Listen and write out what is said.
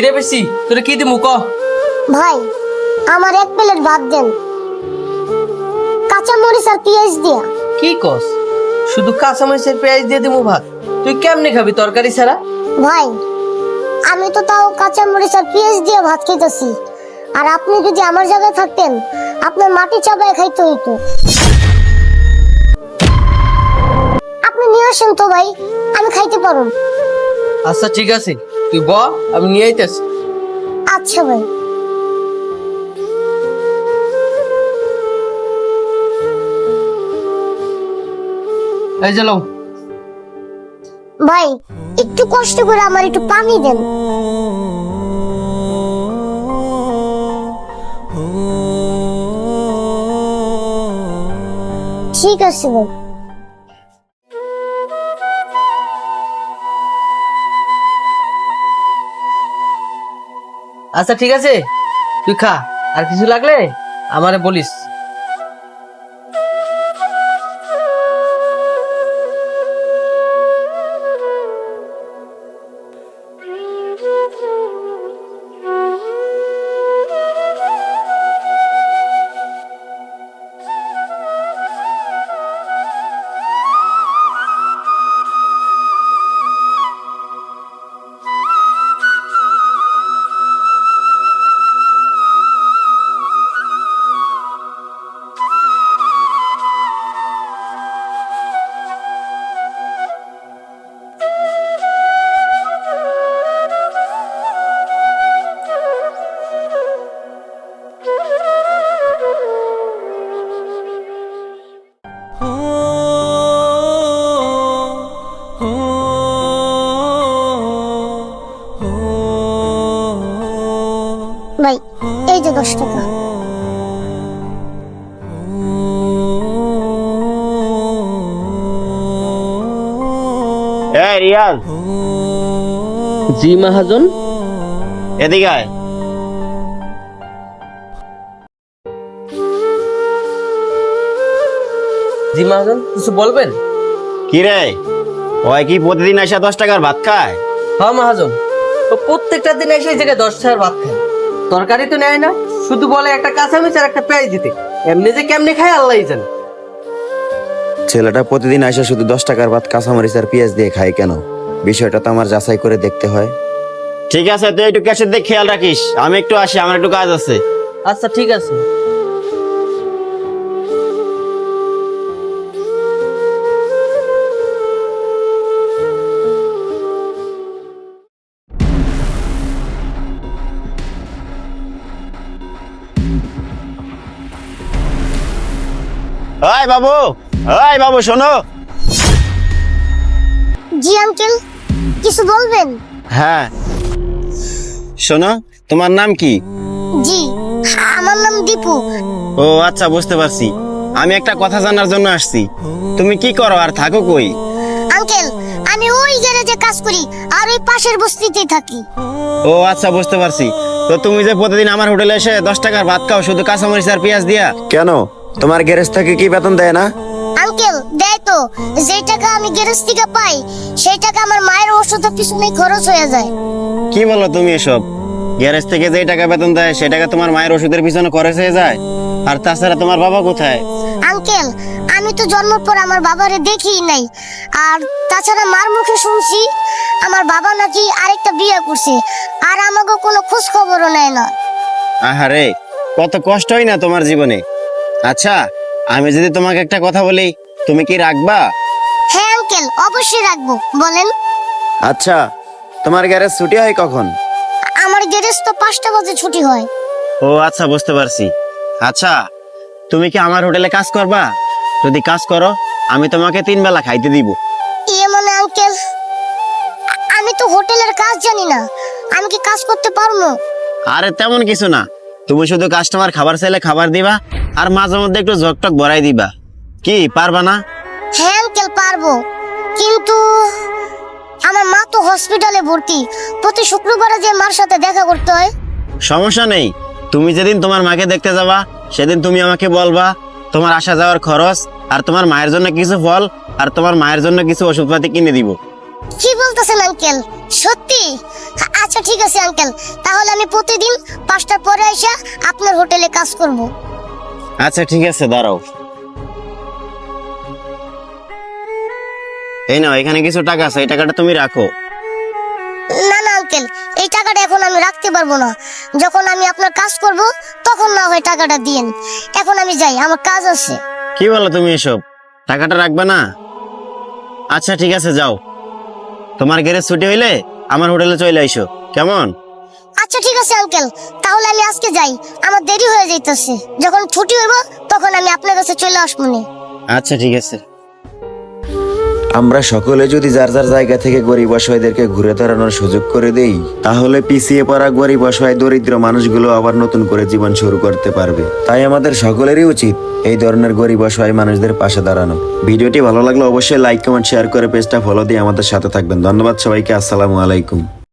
কিরে বেশি? তোরে কি দিমু ক? ভাই আমার এক প্লেট ভাত দেন। কাঁচা মরিচ আর পেঁয়াজ দিয়া। কি কস? শুধু কাঁচামরিচের পেঁয়াজ দিয়ে দিমু ভাত? তুই কেমনে খাবি তরকারি ছাড়া? ভাই আমি তো তাও কাঁচা মরিচ আর পেঁয়াজ দিয়ে ভাত খেতেছি আর আপনি যদি আমার জায়গায় থাকতেন আপনার মাটি চাপায় খাইতে হইতো। আপনি নিয়ে আসেন তো ভাই আমি খাইতে পারুন আচ্ছা ঠিক আছে। তুই ব আমি নিয়ে আইতেছি। আচ্ছা ভাই। এই যে। ভাই একটু কষ্ট করে আমার একটু পানি দেন। ঠিক আছে ভাই। আচ্ছা ঠিক আছে। তুই খা। আর কিছু লাগলে আমারে বলিস। এই দশ টাকা এই রিয়াজ জি মহাজন? এদিকে আয়। জি মহাজন কিছু বলবেন? কি রে ওই কি প্রতিদিন আসা দশ টাকার ভাত খায়? হ্যাঁ মহাজন। ও প্রত্যেকটা দিন এসে এই জায়গায় দশ টাকার ভাত খায়। তরকারি তো নেয় না শুধু বলে একটা কাঁচামরিচ আর একটা পেঁয়াজ দিতে। এমনি যে কেমনে খায় আল্লাহ জানে। ছেলেটা প্রতিদিন আসে শুধু দশ টাকার ভাত কাঁচামরিচ আর পেঁয়াজ দিয়ে খায় কেন? বিষয়টা তো আমার যাচাই করে দেখতে হয়। ঠিক আছে তুই একটু ক্যাশের দিকে খেয়াল রাখিস। আমি একটু আসি আমার একটু কাজ আছে। আচ্ছা ঠিক আছে। ওই বাবু ওই বাবু শোনো। জি আঙ্কেল কিছু বলবেন? হ্যাঁ। শোনো তোমার নাম কি? জি আমার নাম দীপু। ও আচ্ছা বুঝতে পারছি। আমি একটা কথা জানার জন্য আসছি। তুমি কি করো আর থাকো কই? আঙ্কেল আমি ওই গ্যারেজে কাজ করি আর ওই পাশের বস্তিতেই থাকি। ও আচ্ছা বুঝতে পারছি। তো তুমি যে প্রতিদিন আমার হোটেলে এসে দশ টাকার ভাত খাও শুধু কাঁচামরিচ আর পেঁয়াজ দিয়া? কেন? তোমার গ্যারেজ থেকে কি বেতন দেয় না? আঙ্কেল দেয় তো। যে টাকা আমি গ্যারেজ থেকে পাই সেই টাকা আমার মায়ের ওষুধের পিছনে খরচ হয়ে যায়। কি বলো তুমি এসব? গ্যারেজ থেকে যে টাকা বেতন দেয় সে টাকা তোমার মায়ের ওষুধের পিছনে খরচ হয়ে যায়? আর তাছাড়া তোমার বাবা কোথায়? আঙ্কেল আমি তো জন্মের পর আমার বাবারে দেখিই নাই। আর তাছাড়া মার মুখে শুনছি আমার বাবা নাকি আরেকটা বিয়ে করছে আর আমাকে কোনো খোঁজ খবরও নেয় না। আহারে কত কষ্ট হয় না তোমার জীবনে। আচ্ছা আমি যদি তোমাকে একটা কথা বলি তুমি কি রাখবা? হ্যাঁ আঙ্কেল অবশ্যই রাখব। বলেন। আচ্ছা তোমার গ্যারেজ ছুটি হয় কখন? আমার গ্যারেজ তো পাঁচটা বাজে ছুটি হয়। ও আচ্ছা বুঝতে পারছি। আচ্ছা তুমি কি আমার হোটেলে কাজ করবা? যদি কাজ করো আমি তোমাকে তিন বেলা খাইতে দিব। ইয়ে মানে আঙ্কেল আমি তো হোটেলের কাজ জানি না। আমি কি কাজ করতে পারব? আরে তেমন কিছু না। তুমি শুধু কাস্টমার খাবার চাইলে খাবার দিবা আর মাঝে মধ্যে একটু ঝকটক ভরাই দিবা। কি পারবা না? হ্যাঁ আঙ্কেল পারব। কিন্তু আমার মা তো হসপিটালে ভর্তি। প্রতি শুক্রবারে যে মার সাথে দেখা করতে হয়। সমস্যা নেই। তুমি যেদিন তোমার মাকে দেখতে যাবা সেদিন তুমি আমাকে বলবা তোমার আসা যাওয়ার খরচ আর তোমার মায়ের জন্য কিছু ফল আর তোমার মায়ের জন্য কিছু ওষুধপাতি কিনে দিব। কি বলতেছেন আঙ্কেল সত্যি? আচ্ছা ঠিক আছে আঙ্কেল তাহলে আমি প্রতিদিন পাঁচটার পরে এসে আপনার হোটেলে কাজ করব। আচ্ছা ঠিক আছে দাঁড়াও। এই নাও এখানে কিছু টাকা আছে এই টাকাটা তুমি রাখো। না না আঙ্কেল এই টাকাটা এখন আমি রাখতে পারব না। যখন আমি আপনার কাজ করব তখন না হয় টাকাটা দিয়েন। এখন আমি যাই আমার কাজ আছে। কি বলো তুমি এসব? টাকাটা রাখবে না? আচ্ছা ঠিক আছে যাও। তোমার গ্যারেজ ছুটি হইলে আমার হোটেলে চলে আইসো। কেমন? আচ্ছা ঠিক আছে আঙ্কেল তাহলে আমি আজকে যাই। আমার দেরি হয়ে যাইতেছে। যখন ছুটি হইব তখন আমি আপনার কাছে চলে আসব নি। আচ্ছা ঠিক আছে। আমরা সকলে যদি যার যার জায়গা থেকে গরিব অসহায়দেরকে ঘুরে দাঁড়ানোর সুযোগ করে দেই তাহলে পিছিয়ে পড়া গরিব অসহায় দরিদ্র মানুষগুলো আবার নতুন করে জীবন শুরু করতে পারবে। তাই আমাদের সকলেরই উচিত এই ধরনের গরিব অসহায় মানুষদের পাশে দাঁড়ানো। ভিডিওটি ভালো লাগলে অবশ্যই লাইক কমেন্ট শেয়ার করে পেজটা ফলো দিয়ে আমাদের সাথে থাকবেন। ধন্যবাদ সবাইকে আসসালামু আলাইকুম।